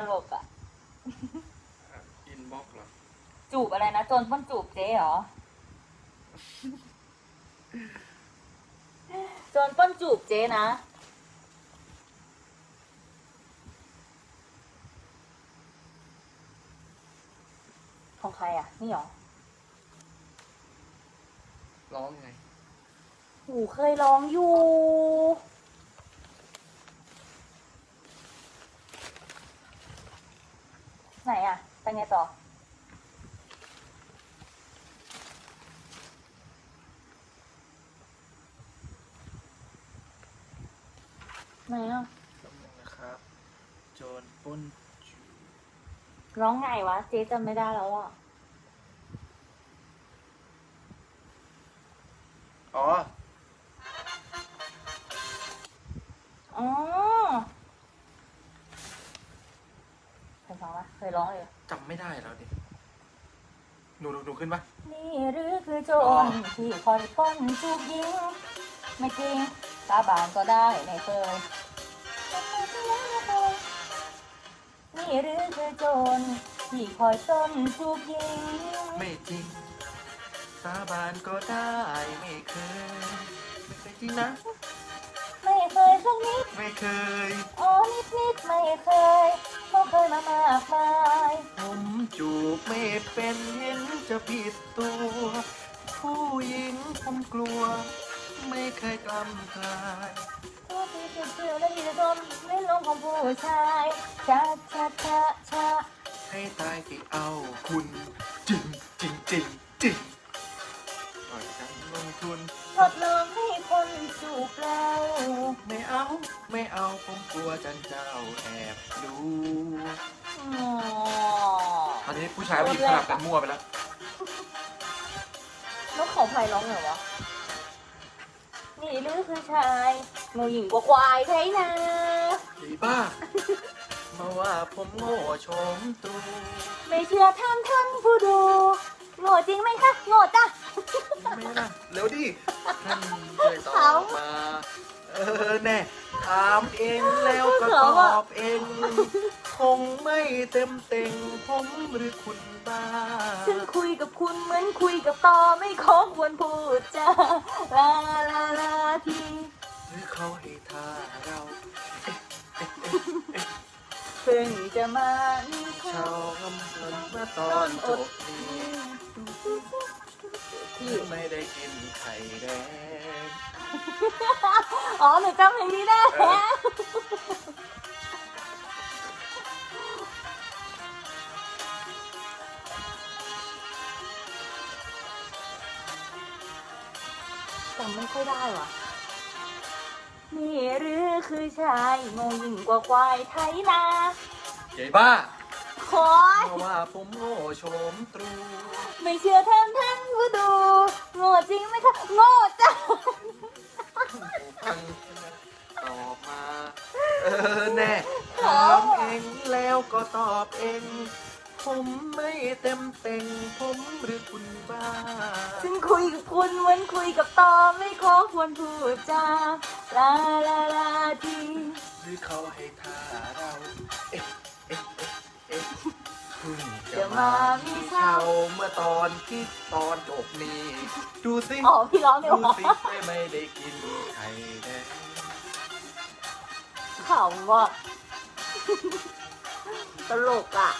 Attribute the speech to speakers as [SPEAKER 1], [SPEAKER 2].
[SPEAKER 1] ตลกอะ
[SPEAKER 2] อินบ็อกเหรอ
[SPEAKER 1] จูบอะไรนะโจนป้นจูบเจ๊เหรอโจนป้นจูบเจ๊นะ ของใครอะ นี่เหรอ
[SPEAKER 2] ร้องไง
[SPEAKER 1] หูเคยร้องอยู่ ไหนอะ ไปไงต่อ ไหนอะ
[SPEAKER 2] แป๊บนึงนะครับ โจรปล้นจู
[SPEAKER 1] ร้องไงวะ เจ๊จำไม่ได้แล้วอะ
[SPEAKER 2] อ๋อ
[SPEAKER 1] อ๋อ เคยฟังปะเคยร้องเลย
[SPEAKER 2] จำไม่ได้แล้วดิ หนูหนูหนูขึ้นปะ
[SPEAKER 1] นี่หรือคือโจรที่คอยป้นจูบยิงไม่จริงสาบานก็ได้ไม่เคยนี่หรือคือโจรที่คอยต้นจูบยิง
[SPEAKER 2] ไม่จริง สาบานก็ได้ไม่เคย ไม่เคยจริงนะ
[SPEAKER 1] ไม่เคยสักนิด
[SPEAKER 2] ไม่เคย
[SPEAKER 1] อ๋อนิดนิดๆไม่เคยเพราะเคยมามากมาย
[SPEAKER 2] ผม จูบไม่เป็นเห็นจะผิดตัว ผู้หญิงผมกลัว ไม่เคยกล้ำกลาย
[SPEAKER 1] ผู้ที่เชื่อเชื่อและที่จะชมเล่นลงของผู้ชายชาชาชาชา
[SPEAKER 2] ให้ตายที่เอาคุณ จริงจริงจริงจริงปล่อยกันลงทุน
[SPEAKER 1] ทดลองให้คนจูบเรา
[SPEAKER 2] ไม่เอาไม่เอาผมกลัวจันเจ้าแอบดู
[SPEAKER 1] อ๋อ
[SPEAKER 2] ตอ นนี้ผู้ชายผู้หญิงสลับกันมั่วไปแล้ว
[SPEAKER 1] นกเขาไผ่ร้องเหรอวะ นี่หรือคือชายงูหญิงกว่าควายไทยนา
[SPEAKER 2] ดีบ้า มาว่าผมโง่โฉมตรู
[SPEAKER 1] ไม่เชื่อท่านท่านผู้ดูโง่จริงไหมคะโง่จ้ะ
[SPEAKER 2] ไม่นะเร็วดิท่านช่วยตอบมา เออแน่ถามเองแล้วก็ตอบเอง คงไม่เต็มเต็งผมหรือคุณบ้า
[SPEAKER 1] ฉันคุยกับคุณเหมือนคุยกับตอไม่ขอควรพูดจ้าลาลาลาที
[SPEAKER 2] หรือเขาให้ท่าเรา
[SPEAKER 1] เพิ่งจะมา
[SPEAKER 2] ชาวกำลังมาตอนจบนี้
[SPEAKER 1] ที่
[SPEAKER 2] ไม่ได้กินไข่แดง
[SPEAKER 1] อ๋อหนูจำเพลงนี้ได้ำไม่ค่อยได้ว่ะนี่หรือคือชายโง่ยิ่งกว่าควายไทยนา
[SPEAKER 2] ใหญ่บ้า
[SPEAKER 1] คอย
[SPEAKER 2] เพราะว่าผมโง่โฉมตรู
[SPEAKER 1] ไม่เชื่อท่านท่านผู้ดู โง่จริงไหมคะ โง่จ้ะ
[SPEAKER 2] ฟังตอบมา เออแน่ถามเองแล้วก็ตอบเอง ผมไม่เต็มเต็งผมหรือคุณบ้า
[SPEAKER 1] ฉันคุยกับคุณเหมือนคุยกับตอไม่ขอควรพูดจาลาลาลาที
[SPEAKER 2] หรือเขาให้ท่าเราเอ๊ะเอ๊ะเอ๊ะเอ๊ะเพิ่งจะ
[SPEAKER 1] จะ
[SPEAKER 2] มา
[SPEAKER 1] มามี
[SPEAKER 2] มี
[SPEAKER 1] เช่า
[SPEAKER 2] เช่าเมื่อตอนที่ตอนจบนี้ ดูสิ
[SPEAKER 1] อ๋อพี่ร้องเนี่ย
[SPEAKER 2] ดู
[SPEAKER 1] วะ
[SPEAKER 2] สิไม่ไม่ได้กินไข่แดง
[SPEAKER 1] ขำว่ะตลกอะ